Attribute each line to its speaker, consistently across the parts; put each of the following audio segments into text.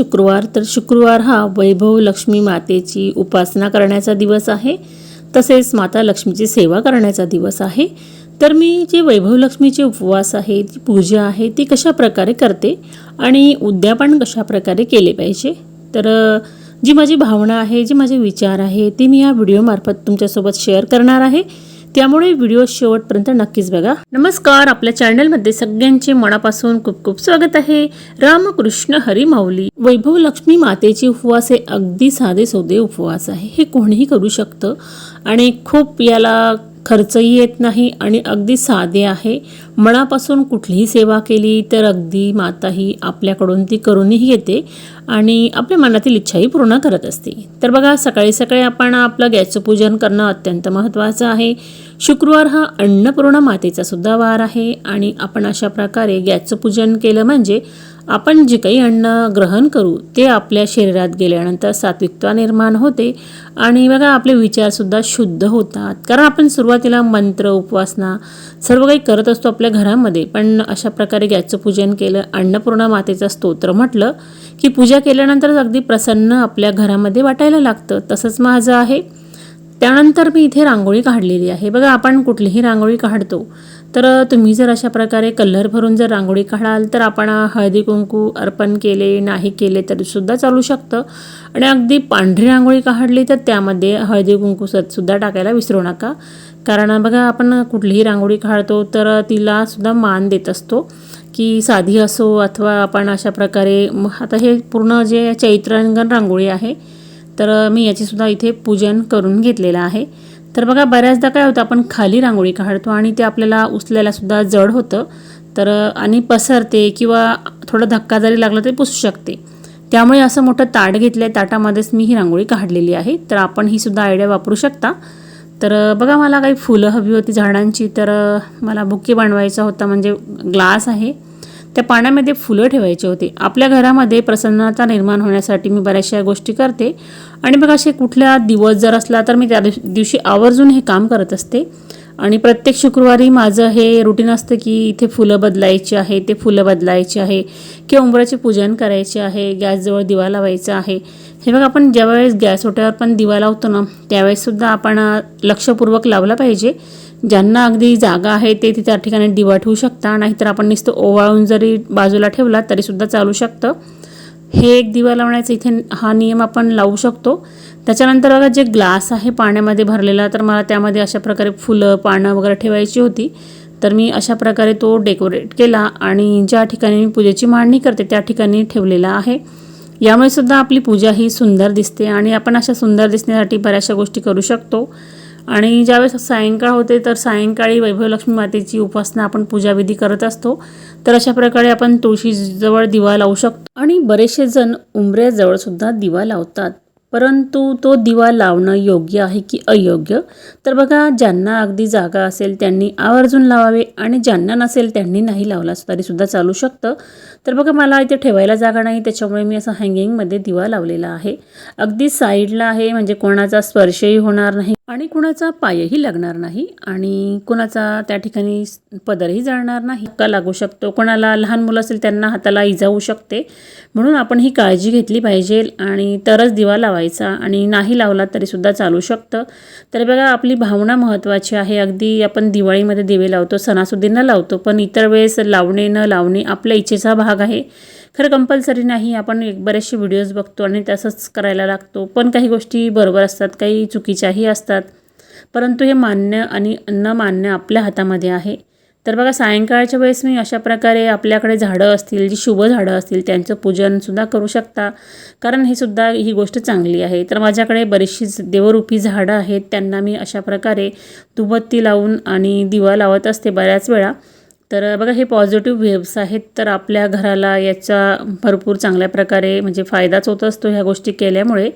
Speaker 1: शुक्रवार तर शुक्रवार हा वैभव लक्ष्मी मातेची उपासना करण्याचा दिवस आहे. तसेच माता लक्ष्मीची सेवा करण्याचा दिवस आहे. तर मी जे वैभव लक्ष्मीचे उपवास आहे जी पूजा आहे ती कशा प्रकारे करते आणि उद्यापन कशा प्रकारे केले पाहिजे? तर जी माझी भावना आहे जे माझे विचार आहे ते मी या व्हिडिओमार्फत तुमच्यासोबत शेअर करणार आहे. त्यामुळे व्हिडिओ शेवटपर्यंत नक्कीच बघा. नमस्कार आपल्या चॅनलमध्ये सगळ्यांचे मनापासून खूप खूप स्वागत आहे. रामकृष्ण हरी माऊली. वैभव लक्ष्मी मातेचे उपवास हे अगदी साधे सोधे उपवास आहे. हे कोणीही करू शकतं. आणि खूप याला खर्चही येत नाही आणि अगदी साधे आहे. मनापासून कुठलीही सेवा केली तर अगदी माताही आपल्याकडून ती करूनही येते आणि आपल्या मनातील इच्छाही पूर्ण करत असते. तर बघा सकाळी सकाळी आपण आपलं गॅसचं पूजन करणं अत्यंत महत्त्वाचं आहे. शुक्रवार हा अन्नपूर्ण मातेचा सुद्धा वार आहे आणि आपण अशा प्रकारे गॅसचं पूजन केलं म्हणजे आपण जे काही अन्न ग्रहण करू ते आपल्या शरीरात गेल्यानंतर सात्विकता निर्माण होते. आणि बघा आपले विचारसुद्धा शुद्ध होतात. कारण आपण सुरुवातीला मंत्र उपवासना सर्व काही करत असतो आपल्या घरामध्ये. पण अशा प्रकारे गॅसचं पूजन केलं अन्नपूर्णा मातेचं स्तोत्र म्हटलं की पूजा केल्यानंतरच अगदी प्रसन्न आपल्या घरामध्ये वाटायला लागतं. तसंच माझं आहे. त्यानंतर मी इथे रांगोळी काढलेली आहे. बघा आपण कुठलीही रांगोळी काढतो. तर तुम्ही जर अशा प्रकारे कलर भरून जर रांगोळी काढाल तर आपण हळदी कुंकू अर्पण केले नाही केले तरीसुद्धा चालू शकतं. आणि अगदी पांढरी रांगोळी काढली तर त्यामध्ये हळदी कुंकू सुद्धा टाकायला विसरू नका. कारण बघा आपण कुठलीही रांगोळी काढतो तर तिलासुद्धा मान देत असतो की साधी असो अथवा आपण अशा प्रकारे आता हे पूर्ण जे चैत्रांगण रांगोळी आहे तर मी याचीसुद्धा इथे पूजन करून घेतलेलं आहे. तर बघा बऱ्याचदा काय होतं आपण खाली रांगोळी काढतो आणि ते आपल्याला उचलायलासुद्धा जड होतं. तर आणि पसरते किंवा थोडा धक्का जरी लागला तरी पुसू शकते. त्यामुळे असं मोठं ताट घेतलं आहे ताटामध्येच मी ही रांगोळी काढलेली आहे. तर आपण ही सुद्धा आयडिया वापरू शकता. तर बघा मला काही फुलं हवी होती झाडांची. तर मला बुके बनवायचा होता म्हणजे ग्लास आहे. त्या पाण्यामध्ये फुलं ठेवायचे होते. आपल्या घरामध्ये प्रसन्नता निर्माण होण्यासाठी मी बऱ्याचशा गोष्टी करते. आणि मग असे कुठला दिवस जर असला तर मी त्या दिवशी दिवशी आवर्जून हे काम करत असते. आणि प्रत्येक शुक्रवारी माझं हे रुटीन असतं की इथे फुलं बदलायची आहे ते फुलं बदलायची आहे किंवा उंबराचे पूजन करायचे आहे गॅसजवळ दिवा लावायचा आहे. हे बघा आपण ज्यावेळेस गॅस ओट्यावर पण दिवा लावतो ना त्यावेळेससुद्धा आपण लक्षपूर्वक लावला पाहिजे. ज्यांना अगदी जागा आहे ते तिथे त्या ठिकाणी दिवा ठेवू शकता. नाहीतर आपण नुसतं ओवाळून जरी बाजूला ठेवला तरीसुद्धा चालू शकतं. हे एक दिवा लावण्याचा इथे हा नियम आपण लावू शकतो. त्याच्यानंतर बघा जे ग्लास आहे पाण्यामध्ये भरलेला तर मला त्यामध्ये अशा प्रकारे फुलं पानं वगैरे ठेवायची होती. तर मी अशा प्रकारे तो डेकोरेट केला आणि ज्या ठिकाणी मी पूजेची मांडणी करते त्या ठिकाणी ठेवलेला आहे. यामुळे सुद्धा आपली पूजा ही सुंदर दिसते आणि आपण अशा सुंदर दिसण्यासाठी बऱ्याचशा गोष्टी करू शकतो. आणि ज्यावेळेस सायंकाळ होते तर सायंकाळी वैभवलक्ष्मी मातेची उपासना आपण पूजाविधी करत असतो. तर अशा प्रकारे आपण तुळशीजवळ दिवा लावू शकतो. आणि बरेचसे जण उंबऱ्याजवळसुद्धा दिवा लावतात. परंतु तो दिवा लावणं योग्य आहे की अयोग्य? तर बघा ज्यांना अगदी जागा असेल त्यांनी आवर्जून लावावे आणि ज्यांना नसेल त्यांनी नाही लावला तरीसुद्धा चालू शकतं. तर बघा मला इथे ठेवायला जागा नाही त्याच्यामुळे मी असं हँगिंगमध्ये दिवा लावलेला आहे. अगदी साईडला आहे म्हणजे कोणाचा स्पर्शही होणार नाही. आणि कुणाचा पायही लागणार नाही आणि कुणाचा त्या ठिकाणी पदरही जाणार नाही. का लागू शकतो. कोणाला लहान मुलं असेल त्यांना हाताला इजा होऊ शकते. म्हणून आपण ही काळजी घेतली पाहिजे आणि तरच दिवा लावायचा आणि नाही लावला तरीसुद्धा चालू शकतं. तर बघा आपली भावना महत्त्वाची आहे. अगदी आपण दिवाळीमध्ये दिवे लावतो सणासुदींना लावतो पण इतर वेळेस लावणे न लावणे आपल्या इच्छेचा भाग आहे. खरं कंपल्सरी नाही. आपण एक बरेचसे व्हिडिओज बघतो आणि तसंच करायला लागतो. पण काही गोष्टी बरोबर असतात काही चुकीच्याही असतात. परंतु हे मान्य आणि न मान्य आपल्या हातामध्ये आहे. तर बघा सायंकाळच्या वेळेस मी अशा प्रकारे आपल्याकडे झाडं असतील जी शुभ झाडं असतील त्यांचं पूजनसुद्धा करू शकता. कारण हे सुद्धा ही गोष्ट चांगली आहे. तर माझ्याकडे बरीचशी देवरूपी झाडं आहेत. त्यांना मी अशा प्रकारे दुबत्ती लावून आणि दिवा लावत असते बऱ्याच वेळा. तर बघा हे पॉझिटिव्ह वेव्स आहेत. तर आपल्या घराला याचा भरपूर चांगल्या प्रकारे म्हणजे फायदाच होत असतो ह्या गोष्टी केल्यामुळे.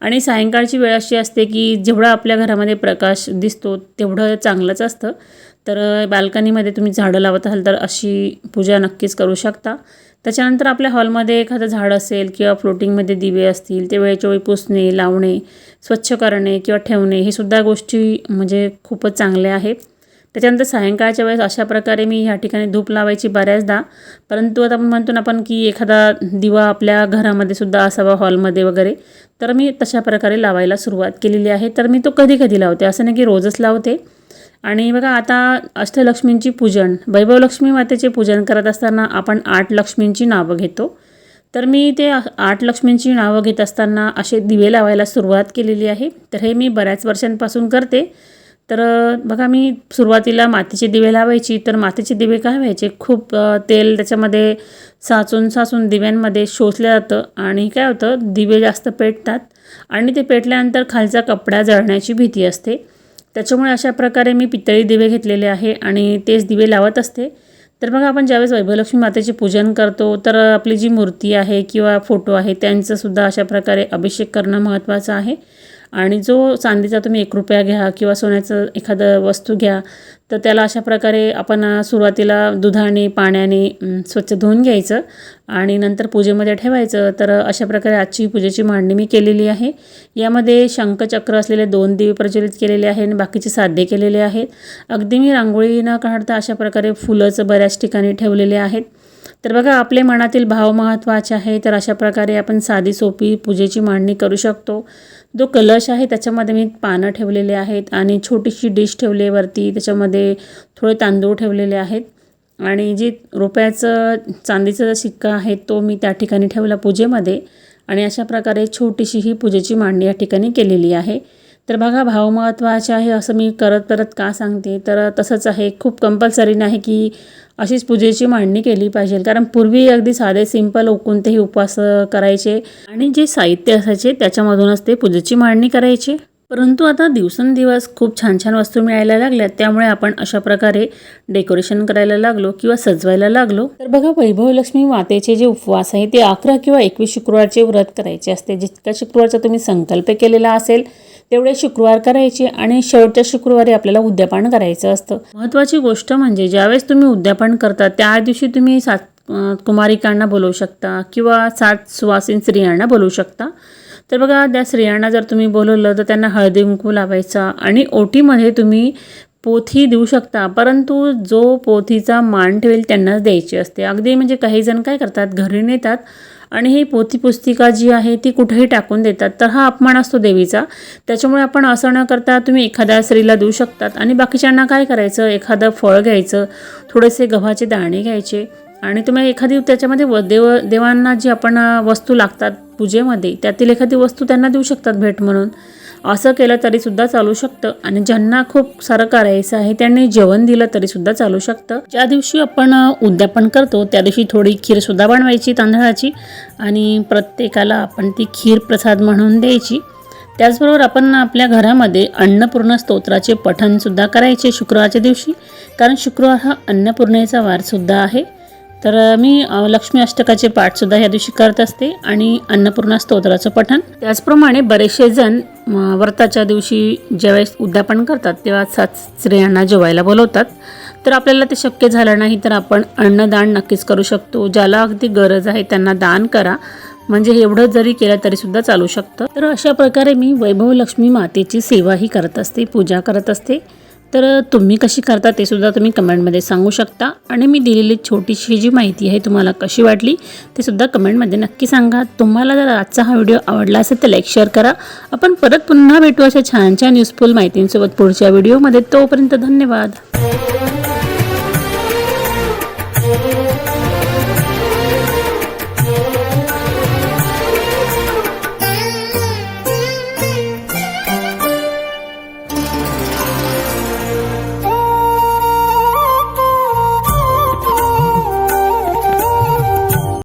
Speaker 1: आणि सायंकाळची वेळ अशी असते की जेवढा आपल्या घरामध्ये प्रकाश दिसतो तेवढं चांगलंच असतं. तर बाल्कनीमध्ये तुम्ही झाडं लावत असाल तर अशी पूजा नक्कीच करू शकता. त्याच्यानंतर आपल्या हॉलमध्ये एखादं झाड असेल किंवा फ्लोटिंगमध्ये दिवे असतील ते वेळच्या वेळी पुसणे लावणे स्वच्छ करणे किंवा ठेवणे हे सुद्धा गोष्टी म्हणजे खूपच चांगल्या आहेत. त्याच्यानंतर सायंकाळच्या वेळेस अशा प्रकारे मी ह्या ठिकाणी धूप लावायची बऱ्याचदा. परंतु आता आपण म्हणतो ना आपण की एखादा दिवा आपल्या घरामध्ये सुद्धा असावा हॉलमध्ये वगैरे तर मी तशा प्रकारे लावायला सुरुवात केलेली आहे. तर मी तो कधी कधी लावते. असं नाही की रोजच लावते. आणि बघा आता अष्टलक्ष्मींची पूजन वैभव लक्ष्मी मातेचे पूजन करत असताना आपण आठ लक्ष्मींची नावं घेतो. तर मी ते आठ लक्ष्मींची नावं घेत असताना असे दिवे लावायला सुरुवात केलेली आहे. तर हे मी बऱ्याच वर्षांपासून करते. तर बघा मी सुरुवातीला मातीचे दिवे लावायची तर मातीचे दिवे काय व्हायचे? खूप तेल त्याच्यामध्ये साचून साचून दिव्यांमध्ये शोषलं जातं आणि काय होतं? दिवे जास्त पेटतात आणि ते पेटल्यानंतर खालचा कपडा जळण्याची भीती असते. त्याच्यामुळे अशा प्रकारे मी पितळी दिवे घेतलेले आहे आणि तेच दिवे लावत असते. तर बघा आपण ज्यावेळेस वैभवलक्ष्मी मातेचे पूजन करतो तर आपली जी मूर्ती आहे किंवा फोटो आहे त्यांचंसुद्धा अशा प्रकारे अभिषेक करणं महत्त्वाचं आहे. आणि जो चांदीचा तुम्ही एक रुपया घ्या किंवा सोन्याचं एखादं वस्तू घ्या तर त्याला अशा प्रकारे आपण सुरुवातीला दुधाने पाण्याने स्वच्छ धुवून घ्यायचं आणि नंतर पूजेमध्ये ठेवायचं. तर अशा प्रकारे आजची पूजेची मांडणी मी केलेली आहे. यामध्ये शंखचक्र असलेले दोन दिवे प्रज्वलित केलेले आहे आणि बाकीचे साधे केलेले आहेत. अगदी मी रांगोळी न काढता अशा प्रकारे फुलंच बऱ्याच ठिकाणी ठेवलेले आहेत. तर बघा आपले मनातील भाव महत्त्वाचे आहे तर अशा प्रकारे आपण साधी सोपी पूजेची मांडणी करू शकतो. जो कलश आहे त्याच्यामध्ये मी पानं ठेवलेले आहेत आणि छोटीशी डिश ठेवली वरती. त्याच्यामध्ये थोडे तांदूळ ठेवलेले आहेत. आणि जे रुपयाचं चांदीचा जो शिक्का आहे तो मी त्या ठिकाणी ठेवला पूजेमध्ये. आणि अशा प्रकारे छोटीशी ही पूजेची मांडणी या ठिकाणी केलेली आहे. तर बघा भाव महत्त्वाचे आहे असं मी करत परत का सांगते? तर तसंच आहे खूप कंपल्सरी नाही की अशीच पूजेची मांडणी केली पाहिजे. कारण पूर्वी अगदी साधे सिंपल कोणतेही उपवास करायचे. आणि जे साहित्य असायचे त्याच्यामधूनच ते पूजेची मांडणी करायची. परंतु आता दिवसेंदिवस खूप छान छान वस्तू मिळायला लागल्या. त्यामुळे आपण अशा प्रकारे डेकोरेशन करायला लागलो किंवा सजवायला लागलो. तर बघा वैभवलक्ष्मी मातेचे जे उपवास आहे ते अकरा किंवा एकवीस शुक्रवारचे व्रत करायचे असते. जितक्या शुक्रवारचा तुम्ही संकल्प केलेला असेल तेवढे शुक्रवार करायचे आणि शेवटच्या शुक्रवारी आपल्याला उद्यापन करायचं असतं. महत्त्वाची गोष्ट म्हणजे ज्यावेळेस तुम्ही उद्यापन करता त्या दिवशी तुम्ही सात कुमारिकांना बोलवू शकता किंवा सात सुवासीन स्त्रियांना बोलवू शकता. तर बघा त्या स्त्रियांना जर तुम्ही बोलवलं तर त्यांना हळदी कुंकू लावायचा आणि ओटीमध्ये तुम्ही पोथी देऊ शकता परंतु जो पोथीचा मान ठेवेल त्यांनाच द्यायची असते. अगदी म्हणजे काही जण काय करतात घरी नेतात आणि ही पोथी पुस्तिका जी आहे ती कुठेही टाकून देतात. तर हा अपमान असतो देवीचा. त्याच्यामुळे आपण असं न करता तुम्ही एखाद्या स्त्रीला देऊ शकतात. आणि बाकीच्यांना काय करायचं? एखादं फळ घ्यायचं थोडेसे गव्हाचे दाणे घ्यायचे. आणि तुम्ही एखादी त्याच्यामध्ये व देव देवांना जी आपण वस्तू लागतात पूजेमध्ये त्यातील एखादी वस्तू त्यांना देऊ शकतात भेट म्हणून. असं केलं तरीसुद्धा चालू शकतं. आणि ज्यांना खूप सारं करायचं आहे त्यांनी जेवण दिलं तरीसुद्धा चालू शकतं. ज्या दिवशी आपण उद्यापन करतो त्या दिवशी थोडी खीरसुद्धा बनवायची तांदळाची. आणि प्रत्येकाला आपण ती खीर प्रसाद म्हणून द्यायची. त्याचबरोबर आपण आपल्या घरामध्ये अन्नपूर्ण स्तोत्राचे पठणसुद्धा करायचे शुक्रवारच्या दिवशी. कारण शुक्रवार हा अन्नपूर्णेचा वारसुद्धा आहे. तर मी लक्ष्मी अष्टकाचे पाठसुद्धा या दिवशी करत असते आणि अन्नपूर्णा स्तोत्राचं पठण. त्याचप्रमाणे बरेचसे जण व्रताच्या दिवशी ज्यावेळेस उद्यापन करतात तेव्हा सात स्त्रियांना जेवायला बोलवतात. तर आपल्याला ते शक्य झालं नाही तर आपण अन्नदान नक्कीच करू शकतो. ज्याला अगदी गरज आहे त्यांना दान करा. म्हणजे एवढं जरी केलं तरीसुद्धा चालू शकतं. तर अशा प्रकारे मी वैभव लक्ष्मी मातेची सेवाही करत असते पूजा करत असते. तर तुम्ही कशी करता ते सुद्धा तुम्ही कमेंटमध्ये सांगू शकता. आणि मी दिलेली छोटीशी जी माहिती आहे तुम्हाला कशी वाटली ते सुद्धा कमेंटमध्ये नक्की सांगा. तुम्हाला जर आजचा हा व्हिडिओ आवडला असेल तर लाईक शेअर करा. आपण परत पुन्हा भेटू अशा छान छान युजफुल माहितींसोबत पुढच्या व्हिडिओमध्ये. तोपर्यंत धन्यवाद.